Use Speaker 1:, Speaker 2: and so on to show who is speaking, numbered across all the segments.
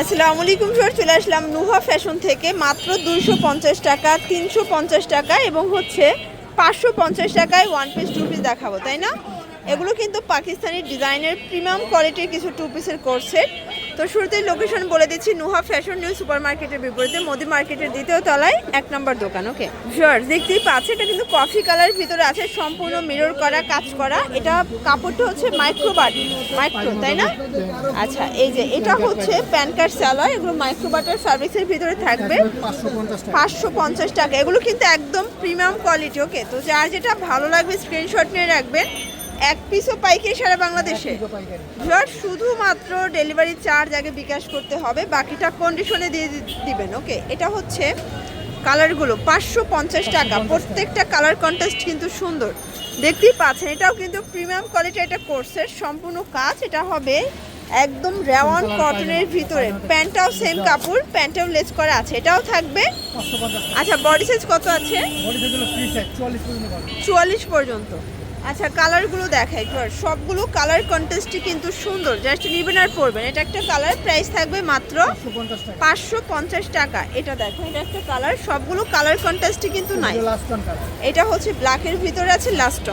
Speaker 1: আসসালামু আলাইকুম স্যার চলে আসলাম নুহা ফ্যাশন থেকে। মাত্র দুইশো পঞ্চাশ টাকা, তিনশো পঞ্চাশ টাকা এবং হচ্ছে পাঁচশো পঞ্চাশ টাকায় ওয়ান পিস টু পিস দেখাবো, তাই না? এগুলো কিন্তু পাকিস্তানি ডিজাইনের প্রিমিয়াম কোয়ালিটির কিছু টু পিসের কোর্সেট তো শুরুতেই লোকেশন বলে দিচ্ছি, নুহা ফ্যাশন নিউ সুপার মার্কেটের বিপরীতে মোদি মার্কেটের দ্বিতীয় তলায় এক নম্বর দোকান ওকে শিওর দেখতেই পাচ্ছে এটা কিন্তু কফি কালার ভিতরে আছে, সম্পূর্ণ মিরর করা, কাজ করা। এটা কাপড়টা হচ্ছে মাইক্রোবাট মাইক্রো তাই না? আচ্ছা এই যে, এটা হচ্ছে প্যান কার্ড স্যালোয়ার এগুলো মাইক্রোবাটার ফ্যাব্রিক্সের ভিতরে থাকবে।
Speaker 2: পাঁচশো পঞ্চাশ টাকা,
Speaker 1: এগুলো কিন্তু একদম প্রিমিয়াম কোয়ালিটি ওকে তো যার যেটা ভালো লাগবে স্ক্রিনশট নিয়ে রাখবেন। এক পিসও পাইকারি সারা বাংলাদেশে। শুধুমাত্র ডেলিভারি চার্জ আগে বিকাশ করতে হবে বাকিটা কন্ডিশনে দিয়ে দিবেন ওকে এটা হচ্ছে কালারগুলো পাঁচশো পঞ্চাশ টাকা। প্রত্যেকটা কালার কন্টেস্ট কিন্তু সুন্দর। দেখতেই পাচ্ছেন এটাও কিন্তু প্রিমিয়াম কোয়ালিটি একটা কোর্সের সম্পূর্ণ কাজ। এটা হবে একদম রেওয়ান কটনের ভিতরে। প্যান্টটাও সেম কাপড় প্যান্টটাও লেস করা আছে। এটাও থাকবে। আচ্ছা বডি সাইজ কত আছে?
Speaker 2: চুয়াল্লিশ পর্যন্ত।
Speaker 1: আচ্ছা কালারগুলো দেখাই ধর সবগুলো কালার কন্টেস্টই কিন্তু সুন্দর। জাস্ট নিবেন আর পরবেন। এটা একটা কালার প্রাইস থাকবে মাত্র
Speaker 2: পাঁচশো পঞ্চাশ টাকা।
Speaker 1: এটা দেখো এটা একটা কালার সবগুলো কালার কন্টেস্টই কিন্তু নাই এটা হচ্ছে ব্ল্যাকের ভিতরে আছে লাস্ট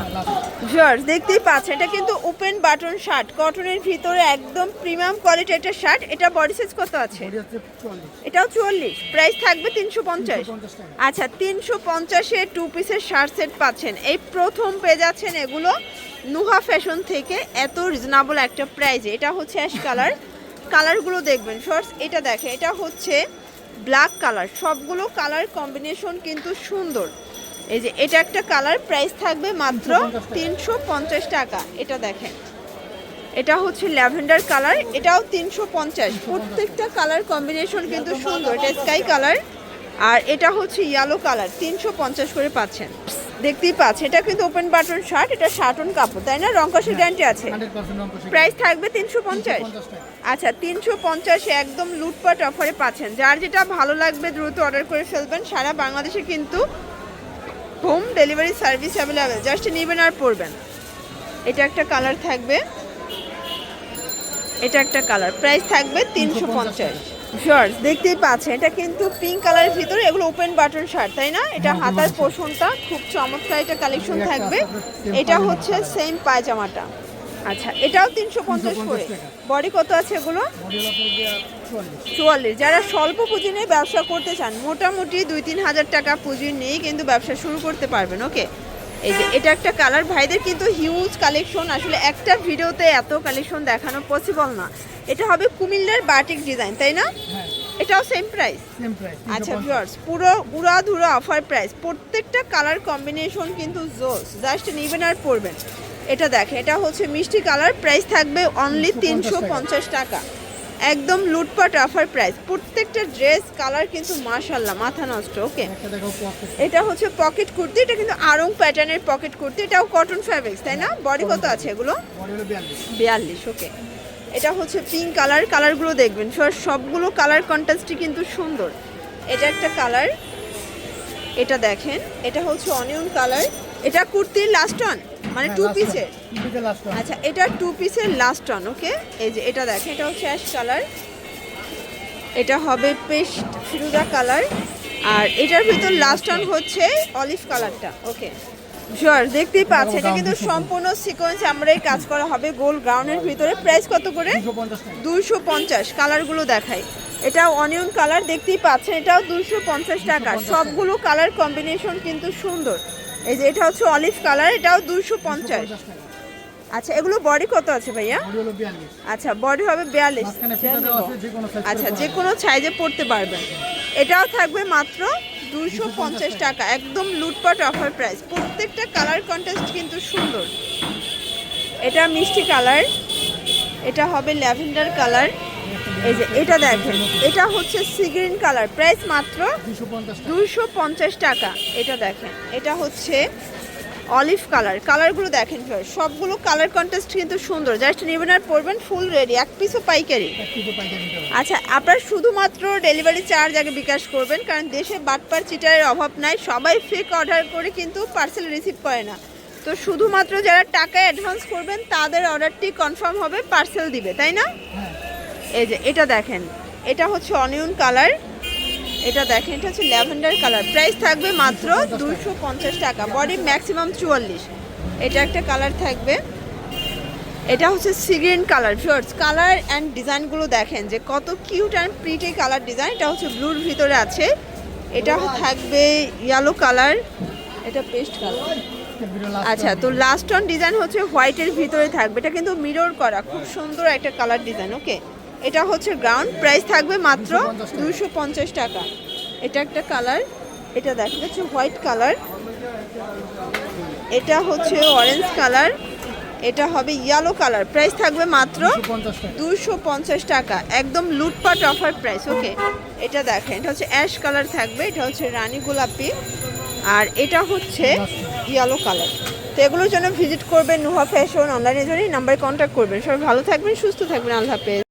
Speaker 1: ভিউয়ার্স দেখতেই পাচ্ছেন এটা কিন্তু ওপেন বাটন শার্ট কটনের ভিতরে একদম প্রিমিয়াম কোয়ালিটি একটা শার্ট এটা বডি সাইজ কত আছে? এটাও চুয়াল্লিশ প্রাইস থাকবে তিনশো পঞ্চাশ।
Speaker 2: পঞ্চাশ
Speaker 1: আচ্ছা তিনশো পঞ্চাশে টু পিসের শার্ট সেট পাচ্ছেন। এই প্রথম পেয়ে যাচ্ছেন এগুলো নুহা ফ্যাশন থেকে এত রিজনেবল একটা প্রাইজে এটা হচ্ছে অ্যাশ কালার কালারগুলো দেখবেন। শর্টস এটা দেখে এটা হচ্ছে ব্ল্যাক কালার সবগুলো কালার কম্বিনেশন কিন্তু সুন্দর। এই যে, এটা একটা কালার প্রাইস থাকবে মাত্র তিনশো পঞ্চাশ টাকা। এটা দেখেন। এটা হচ্ছে ল্যাভেন্ডার কালার এটাও তিনশো পঞ্চাশ। প্রত্যেকটা কালার কম্বিনেশন কিন্তু সুন্দর। এটা স্কাই কালার আর এটা হচ্ছে ইয়েলো কালার তিনশো পঞ্চাশ করে পাচ্ছেন। দেখতেই পাচ্ছেন এটা কিন্তু ওপেন বাটন শার্ট এটা শার্টন কাপড় তাই না? রঙ্কসের গ্যারান্টি আছে। প্রাইস থাকবে তিনশো পঞ্চাশ।
Speaker 2: পঞ্চাশ
Speaker 1: আচ্ছা তিনশো পঞ্চাশে একদম লুটপাট অফারে পাচ্ছেন। যার যেটা ভালো লাগবে দ্রুত অর্ডার করে ফেলবেন। সারা বাংলাদেশে কিন্তু home delivery service available just নেবেন আর পড়বেন এটা একটা কালার থাকবে। এটা একটা কালার প্রাইস থাকবে তিনশো পঞ্চাশ। শর্ট দেখতেই পাচ্ছেন এটা কিন্তু পিঙ্ক কালারের ভিতরে এগুলো ওপেন বাটন শার্ট তাই না? এটা
Speaker 2: হ্যাঁ,
Speaker 1: হাতার পোষণটা খুব চমৎকার এটা কালেকশন থাকবে। এটা হচ্ছে সেম পায়জামাটা। আচ্ছা এটাও তিনশো পঞ্চাশ করে। বডি কত আছে এগুলো?
Speaker 2: চুয়াল্লিশ।
Speaker 1: যারা স্বল্প পুঁজি নিয়ে ব্যবসা করতে চান মোটামুটি দুই তিন হাজার টাকা পুঁজি নিয়েই কিন্তু ব্যবসা শুরু করতে পারবেন। ওকে এই যে এটা একটা কালার ভাইদের কিন্তু হিউজ কালেকশন আসলে একটা ভিডিওতে এত কালেকশন দেখানো পসিবল না। এটা হবে কুমিল্লার বাটিক ডিজাইন তাই না?
Speaker 2: হ্যাঁ।
Speaker 1: এটাও সেম প্রাইস আচ্ছা ভিউয়ার্স পুরো উড়া ধুরা অফার প্রাইস প্রত্যেকটা কালার কম্বিনেশন কিন্তু জোস। জাস্ট নিবেন আর পরবেন। এটা দেখেন এটা হচ্ছে মিষ্টি কালার প্রাইস থাকবে অনলি তিনশো পঞ্চাশ টাকা। একদম লুটপাট অফার প্রাইস প্রত্যেকটা ড্রেস কালার কিন্তু মাশাল্লাহ মাথা নষ্ট ওকে এটা হচ্ছে পকেট কুর্তি এটা কিন্তু আরং প্যাটার্নের পকেট কুর্তি এটাও কটন ফ্যাব্রিক্স তাই না? বডি কত আছে এগুলো?
Speaker 2: বিয়াল্লিশ।
Speaker 1: ওকে এটা হচ্ছে পিঙ্ক কালার কালারগুলো দেখবেন সব- সবগুলো কালার কন্ট্রাস্টই কিন্তু সুন্দর। এটা একটা কালার এটা দেখেন এটা হচ্ছে অনিয়ন কালার এটা কুর্তির লাস্ট অন মানে টু পিসের
Speaker 2: টু পিসের
Speaker 1: আচ্ছা এটা টু পিসের লাস্ট অন ওকে এই যে এটা দেখেন এটা হচ্ছে অ্যাশ কালার এটা হবে পেস্ট ফিরুদা কালার আর এটার ভিতর লাস্ট অন হচ্ছে অলিভ কালারটা ওকে শিওর দেখতেই পাচ্ছেন এটা কিন্তু সম্পূর্ণ সিকোয়েন্স আমরাই কাজ করা হবে গোল গ্রাউন্ডের ভিতরে। প্রাইস কত করে?
Speaker 2: দুশো পঞ্চাশ
Speaker 1: কালারগুলো দেখাই। এটাও অনিয়ন কালার দেখতেই পাচ্ছেন এটাও দুশো পঞ্চাশ টাকা। সবগুলো কালার কম্বিনেশন কিন্তু সুন্দর। এই যে এটা হচ্ছে অলিভ কালার এটাও দুশো পঞ্চাশ। আচ্ছা এগুলো বডি কত আছে ভাইয়া? আচ্ছা বডি হবে বিয়াল্লিশ। আচ্ছা যে কোনো সাইজে পড়তে পারবেন। এটাও থাকবে মাত্র দুশো পঞ্চাশ টাকা। একদম লুটপাট অফার প্রাইস প্রত্যেকটা কালার কন্টেস্ট কিন্তু সুন্দর। এটা মিষ্টি কালার। এটা হবে ল্যাভেন্ডার কালার। এই যে এটা দেখেন এটা হচ্ছে সি গ্রিন কালার প্রাইস মাত্র
Speaker 2: দুশো পঞ্চাশ টাকা।
Speaker 1: এটা দেখেন এটা হচ্ছে অলিভ কালার কালারগুলো দেখেন সবগুলো কালার কন্টেস্ট কিন্তু সুন্দর। জাস্ট নেবেন আর পরবেন ফুল রেডি এক পিসও পাইকারি।
Speaker 2: পাইকারি
Speaker 1: আচ্ছা আপনার শুধুমাত্র ডেলিভারি চার্জ আগে বিকাশ করবেন কারণ দেশে বাটপার চিটারের অভাব নাই সবাই ফেক অর্ডার করে কিন্তু পার্সেল রিসিভ করে না। তো শুধুমাত্র যারা টাকা অ্যাডভান্স করবেন তাদের অর্ডারটি কনফার্ম হবে পার্সেল দিবে তাই না?
Speaker 2: হ্যাঁ
Speaker 1: এই যে, এটা দেখেন। এটা হচ্ছে অনিয়ন কালার। এটা দেখেন, এটা হচ্ছে ল্যাভেন্ডার কালার। প্রাইস থাকবে মাত্র দুশো পঞ্চাশ টাকা। বডি ম্যাক্সিমাম চুয়াল্লিশ। এটা একটা কালার থাকবে। এটা হচ্ছে sea green colour. Shorts colour and ডিজাইনগুলো দেখেন যে কত cute and pretty colour design এটা হচ্ছে ব্লুর ভিতরে আছে। এটা থাকবে ইয়েলো কালার। এটা পেস্ট কালার। আচ্ছা তো লাস্ট অন ডিজাইন হচ্ছে হোয়াইটের ভিতরে থাকবে। এটা কিন্তু মিরর করা। খুব সুন্দর একটা কালার ডিজাইন ওকে এটা হচ্ছে গ্রাউন্ড প্রাইস থাকবে মাত্র দুশো পঞ্চাশ টাকা। এটা একটা কালার এটা দেখা যাচ্ছে হোয়াইট কালার এটা হচ্ছে অরেঞ্জ কালার এটা হবে ইয়েলো কালার প্রাইস থাকবে মাত্র দুশো পঞ্চাশ টাকা। একদম লুটপাট অফার প্রাইস ওকে এটা দেখেন এটা হচ্ছে অ্যাশ কালার থাকবে এটা হচ্ছে রানী গোলাপি। আর এটা হচ্ছে ইয়েলো কালার তো এগুলোর জন্য ভিজিট করবেন নুহা ফ্যাশন অনলাইনে জন্য নাম্বারে কন্ট্যাক্ট করবেন। সবাই ভালো থাকবেন সুস্থ থাকবেন আল্লাহ হাফেজ।